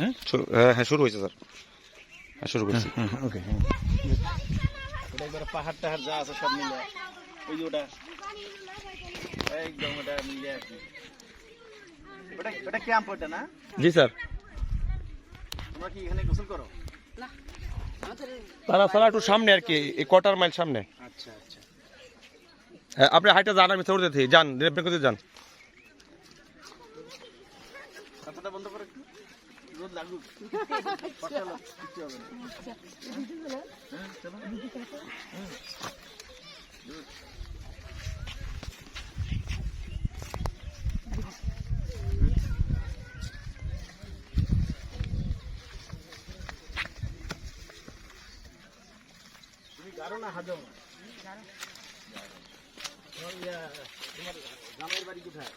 হ্যাঁ? শুরু- হ্যাঁ হ্যাঁ শুরু হয়েছে স্যার। হ্যাঁ শুরু করছি। ওকে ওটা একবার পাহাড় টাহাড় যা আছে সব মিলে। ওই যে ওটা। একদম ওটা মিলে আর ওটা ওটা ক্যাম্প ওটা না? জি স্যার। তোমরা কি এখানে গোসল করো? তারা স্যার একটু সামনে আর কি এই কোয়ার্টার মাইল সামনে। আচ্ছা আচ্ছা। হ্যাঁ আপনি হাইটা যান আমি সৌর দিতে যান যান। কথাটা বন্ধ করো একটু। রোদ লাগুক। কিচ্ছু হবে না হ্যাঁ চলো গারো হাজো তোমার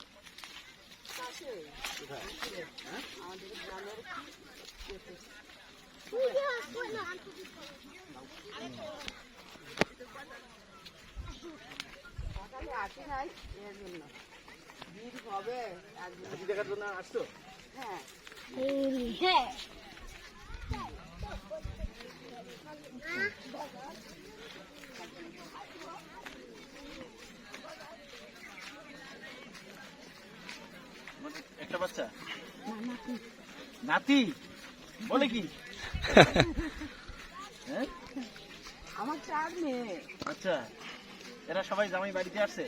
ইয়া, তোমার জামাইয়ের বাড়ি কোথায় হাতি দেখার জন্য আসছো? হ্যাঁ। একটা বাচ্চা? নাতি। বলে কি? হ্যাঁ? আমার চার মেয়ে। আচ্ছা এরা সবাই জামাই বাড়িতে আসছে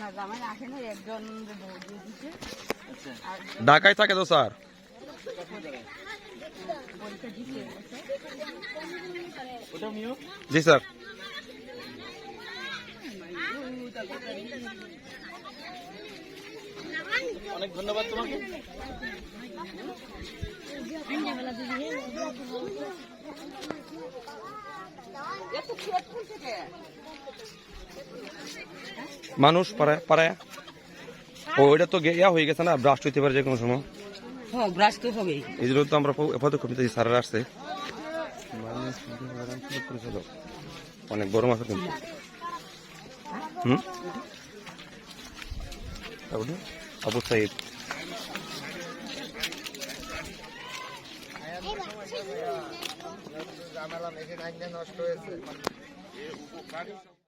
না জামাই আসে না একজন বউ দিয়ে দিচ্ছে আচ্ছা। ঢাকায় থাকে তো স্যার? জি স্যার। অনেক ধন্যবাদ তোমাকে। মানুষ পাড়ায় পাড়ায়। ও এটা তো ইয়া হয়ে গেছে না ব্রাস্ট হইতে পারে যে কোনো সময়। হ্যাঁ তো হবেই। এই জন্য তো আমরা প- পদক্ষেপ নিতেছি স্যারেরা আসছে। অনেক কিন্তু। হুম? আবু সাইদ। নষ্ট বাচ্চা